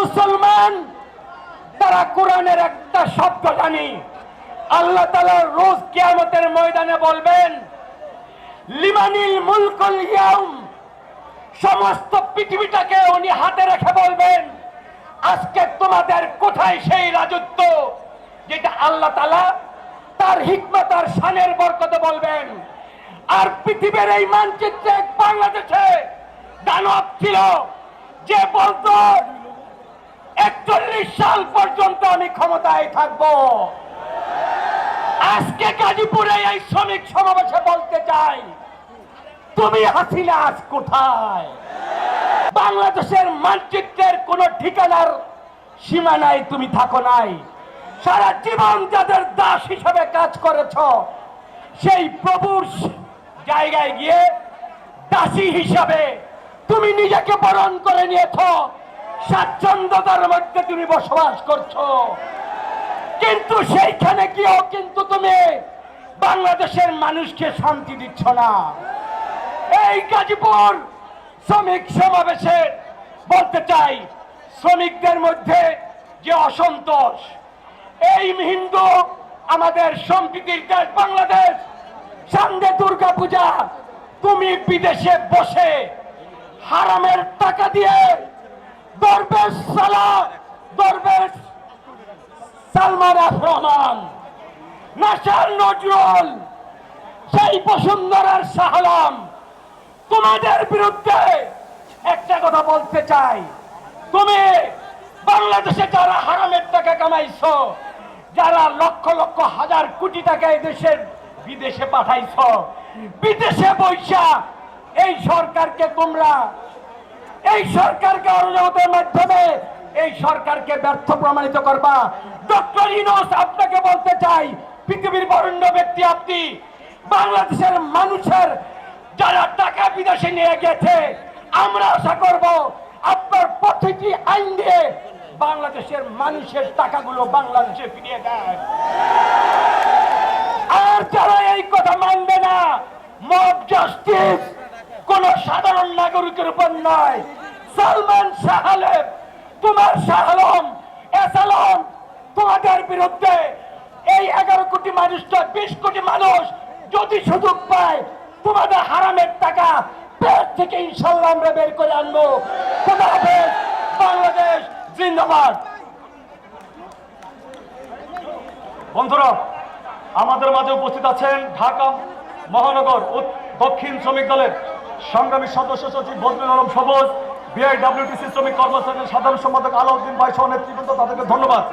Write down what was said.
মুসলমান, তারা কোরআনের একটা শব্দ জানি। আল্লাহ তালা রোজ কিয়ামতের ময়দানে বলবেন, লিমানিল মুলকুল ইয়াউম সমস্ত পৃথিবীটাকে উনি হাতে রেখে বলবেন, আজকে তোমাদের কোথায় সেই রাজত্ব যেটা আল্লাহ তালা তার হিকমত আর শানের বরকতে বলবেন? আর পৃথিবীর এই মানচিত্রে বাংলাদেশে দানব ছিল, যে বলতো একচল্লিশ সাল পর্যন্ত আমি ক্ষমতায় থাকব। আজকে গাজীপুরে এই শ্রমিক সমাবেশে বলতে চাই, তুমি হাসিনা আজ কোথায়? বাংলাদেশের মানচিত্রের কোন ঠিকানার সীমানায় তুমি থাকো নাই। সারা জীবন যাদের দাস হিসেবে কাজ করেছ, সেই প্রভুর জায়গায় গিয়ে দাসী হিসাবে তুমি নিজেকে বরণ করে নিয়েছ। স্বাচ্ছন্দ্যতার মধ্যে তুমি বসবাস করছ। কিন্তু সেইখানে গিয়েও কিন্তু তুমি বাংলাদেশের মানুষকে শান্তি দিচ্ছ না। এই গাজীপুর শ্রমিক সমাবেশে বলতে চাই, শ্রমিকদের মধ্যে যে অসন্তোষ, এই হিন্দু আমাদের সম্প্রীতির দেশ বাংলাদেশ সামনে দুর্গা পূজা তুমি বিদেশে বসে হারামের টাকা দিয়ে দরবেশ সালা, দরবেশ সালমান রহমান, নাসার নজরুল, সেই বসুন্ধরার শাহলাম। তোমাদের বিরুদ্ধে একটা কথা বলতে চাই। তুমি বাংলাদেশে যারা হারামের টাকা কামাইছো, যারা লক্ষ লক্ষ হাজার কোটি টাকা এই দেশের বিদেশে পাঠাইছ, বিদেশে বৈশা এই সরকারকে তোমরা এই সরকারকে অরাজকতার মাধ্যমে, এই সরকারকে ব্যর্থ প্রমাণিত করবা। ডক্টর ইনোস আপনাকে বলতে চাই, পৃথিবীর বরেণ্য ব্যক্তি আপনি, বাংলাদেশের মানুষের যারা টাকা বিদেশে নিয়ে গেছে, আমরা আশা করব আপনার প্রতিটি আইন দিয়ে বাংলাদেশের মানুষের টাকাগুলো বাংলাদেশে ফিরিয়ে দেয়। আর যারা এই কথা মানবে না মব জাস্টিস কোন সাধারণ নাগরিকের উপর নয়। সালমান শাহালেব তোমার শাহালম এসালম তোমাদের বিরুদ্ধে এই এগারো কোটি মানুষটা বিশ কোটি মানুষ যদি সুযোগ পায়, তোমাদের হারামের টাকা পেট থেকে ইনশাল্লাহ আমরা বের করে আনব। বাংলাদেশ জিন্দাবাদ। বন্ধুরা, আমাদের মাঝে উপস্থিত আছেন ঢাকা মহানগর দক্ষিণ শ্রমিক দলের সংগ্রামী সদস্য সচিব বদরুল আলম সবুজ। বিআইডব্লিউটিসি শ্রমিক কর্মচারীর সাধারণ সম্পাদক আলাউদ্দিন ভাই সহ নেতৃবৃন্দ তাদেরকে ধন্যবাদ।